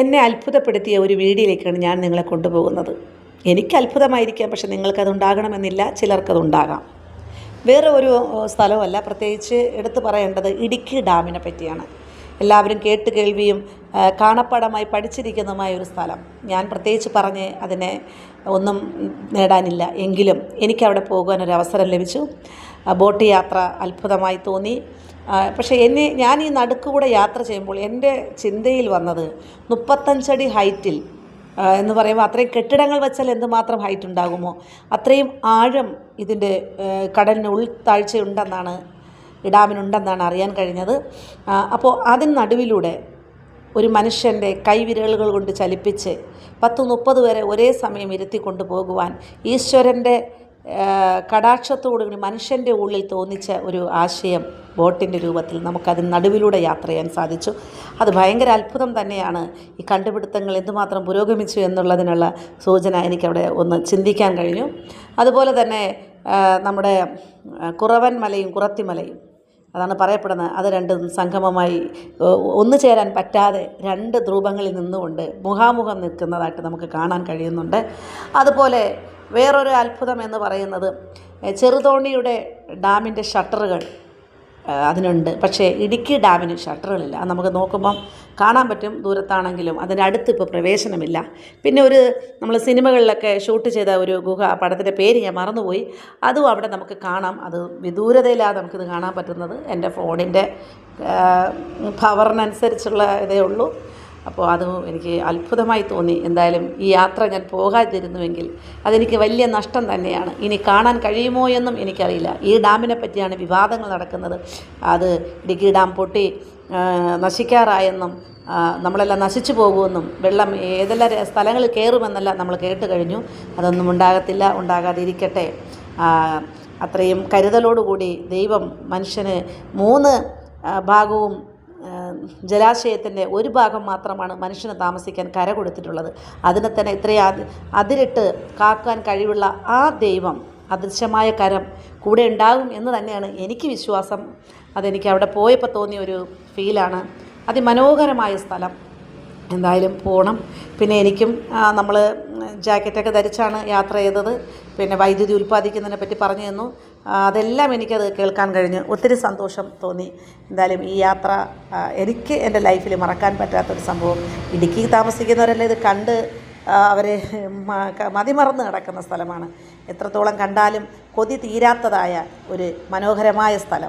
എന്നെ അത്ഭുതപ്പെടുത്തിയ ഒരു വീഡിയോയിലേക്കാണ് ഞാൻ നിങ്ങളെ കൊണ്ടുപോകുന്നത്. എനിക്ക് അത്ഭുതമായിരിക്കാം പക്ഷെ നിങ്ങൾക്കതുണ്ടാകണമെന്നില്ല ചിലർക്കതുണ്ടാകാം. വേറെ ഒരു സ്ഥലമല്ല പ്രത്യേകിച്ച് എടുത്തു പറയേണ്ടത് ഇടുക്കി ഡാമിനെ പറ്റിയാണ്. എല്ലാവരും കേട്ട് കേൾവിയും കാണപ്പാടമായി പഠിച്ചിരിക്കുന്നതുമായ ഒരു സ്ഥലം. ഞാൻ പ്രത്യേകിച്ച് പറഞ്ഞ് അതിനെ ഒന്നും നേടാനില്ല. എങ്കിലും എനിക്കവിടെ പോകാൻ ഒരു അവസരം ലഭിച്ചു. ബോട്ട് യാത്ര അത്ഭുതമായി തോന്നി. പക്ഷേ എന്നെ ഞാൻ ഈ നടുക്കുകൂടെ യാത്ര ചെയ്യുമ്പോൾ എന്റെ ചിന്തയിൽ വന്നത് മുപ്പത്തഞ്ചടി ഹൈറ്റിൽ എന്ന് പറയുമ്പോൾ അത്രയും കെട്ടിടങ്ങൾ വെച്ചാൽ എന്തുമാത്രം ഹൈറ്റ് ഉണ്ടാകുമോ? അത്രയും ആഴം ഇതിന്റെ കടലിന് ഉൾത്താഴ്ചയുണ്ടെന്നാണ് ഡാമിനുണ്ടെന്നാണ് അറിയാൻ കഴിഞ്ഞത്. അപ്പോൾ അതിന് നടുവിലൂടെ ഒരു മനുഷ്യന്റെ കൈവിരലുകൾ കൊണ്ട് ചലിപ്പിച്ച് പത്ത് മുപ്പത് വരെ ഒരേ സമയം ഇരുത്തി കൊണ്ടുപോകുവാൻ ഈശ്വരന്റെ കടാക്ഷത്തോടുകൂടി മനുഷ്യന്റെ ഉള്ളിൽ തോന്നിച്ച ഒരു ആശയം ബോട്ടിന്റെ രൂപത്തിൽ നമുക്കതിന് നടുവിലൂടെ യാത്ര ചെയ്യാൻ സാധിച്ചു. അത് ഭയങ്കര അത്ഭുതം തന്നെയാണ്. ഈ കണ്ടുപിടുത്തങ്ങൾ എന്തുമാത്രം പുരോഗമിച്ചു എന്നുള്ളതിനുള്ള സൂചന എനിക്കവിടെ ഒന്ന് ചിന്തിക്കാൻ കഴിഞ്ഞു. അതുപോലെ തന്നെ നമ്മുടെ കുറവൻ മലയും കുറത്തിമലയും അതാണ് പറയപ്പെടുന്നത്. അത് രണ്ടും സംഗമമായി ഒന്നു ചേരാൻ പറ്റാതെ രണ്ട് ധ്രുവങ്ങളിൽ നിന്നുകൊണ്ട് മുഖാമുഖം നിൽക്കുന്നതായിട്ട് നമുക്ക് കാണാൻ കഴിയുന്നുണ്ട്. അതുപോലെ വേറൊരു അത്ഭുതം എന്ന് പറയുന്നത് ചെറുതോണിയുടെ ഡാമിന്റെ ഷട്ടറുകൾ അതിനുണ്ട്. പക്ഷേ ഇടുക്കി ഡാമിന് ഷട്ടറുകളില്ല. അത് നമുക്ക് നോക്കുമ്പം കാണാൻ പറ്റും ദൂരത്താണെങ്കിലും അതിന്റെ അടുത്ത് ഇപ്പോൾ പ്രവേശനമില്ല. പിന്നെ ഒരു നമ്മൾ സിനിമകളിലൊക്കെ ഷൂട്ട് ചെയ്ത ഒരു ഗുഹ പടത്തിന്റെ പേര് ഞാൻ മറന്നുപോയി. അതും അവിടെ നമുക്ക് കാണാം. അത് വിദൂരതയിലാണ് നമുക്കിത് കാണാൻ പറ്റുന്നത് എന്റെ ഫോണിന്റെ പവറിനനുസരിച്ചുള്ള ഇതേ ഉള്ളൂ. അപ്പോൾ അത് എനിക്ക് അത്ഭുതമായി തോന്നി. എന്തായാലും ഈ യാത്ര ഞാൻ പോകാതിരുന്നുവെങ്കിൽ അതെനിക്ക് വലിയ നഷ്ടം തന്നെയാണ്. ഇനി കാണാൻ കഴിയുമോ എന്നും എനിക്കറിയില്ല. ഈ ഡാമിനെ പറ്റിയാണ് വിവാദങ്ങൾ നടക്കുന്നത്. അത് ഇടുക്കി ഡാം പൊട്ടി നശിക്കാറായെന്നും നമ്മളെല്ലാം നശിച്ചു പോകുമെന്നും വെള്ളം ഏതെല്ലാം സ്ഥലങ്ങളിൽ കയറുമെന്നെല്ലാം നമ്മൾ കേട്ട് കഴിഞ്ഞു. അതൊന്നും ഉണ്ടാകത്തില്ല ഉണ്ടാകാതിരിക്കട്ടെ. അത്രയും കരുതലോടുകൂടി ദൈവം മനുഷ്യന് മൂന്ന് ഭാഗവും ജലാശയത്തിന്റെ ഒരു ഭാഗം മാത്രമാണ് മനുഷ്യന് താമസിക്കാൻ കര കൊടുത്തിട്ടുള്ളത്. അതിനെ തന്നെ ഇത്രയും അതിരിട്ട് കാക്കാൻ കഴിവുള്ള ആ ദൈവം അദൃശ്യമായ കരം കൂടെ ഉണ്ടാകും എന്ന് തന്നെയാണ് എനിക്ക് വിശ്വാസം. അതെനിക്ക് അവിടെ പോയപ്പോൾ തോന്നിയ ഒരു ഫീലാണ് അതിമനോഹരമായ സ്ഥലം. എന്തായാലും പോകണം പിന്നെ എനിക്കും നമ്മൾ ജാക്കറ്റൊക്കെ ധരിച്ചാണ് യാത്ര ചെയ്തത്. പിന്നെ വൈദ്യുതി ഉൽപ്പാദിക്കുന്നതിനെ പറ്റി പറഞ്ഞു തന്നു. അതെല്ലാം എനിക്കത് കേൾക്കാൻ കഴിഞ്ഞ്. ഒത്തിരി സന്തോഷം തോന്നി. എന്തായാലും ഈ യാത്ര എനിക്ക് എന്റെ ലൈഫിൽ മറക്കാൻ പറ്റാത്തൊരു സംഭവം. ഇടുക്കി താമസിക്കുന്നവരെല്ലാം ഇത് കണ്ട് അവരെ മതിമറന്ന് കിടക്കുന്ന സ്ഥലമാണ്. എത്രത്തോളം കണ്ടാലും കൊതി തീരാത്തതായ ഒരു മനോഹരമായ സ്ഥലം.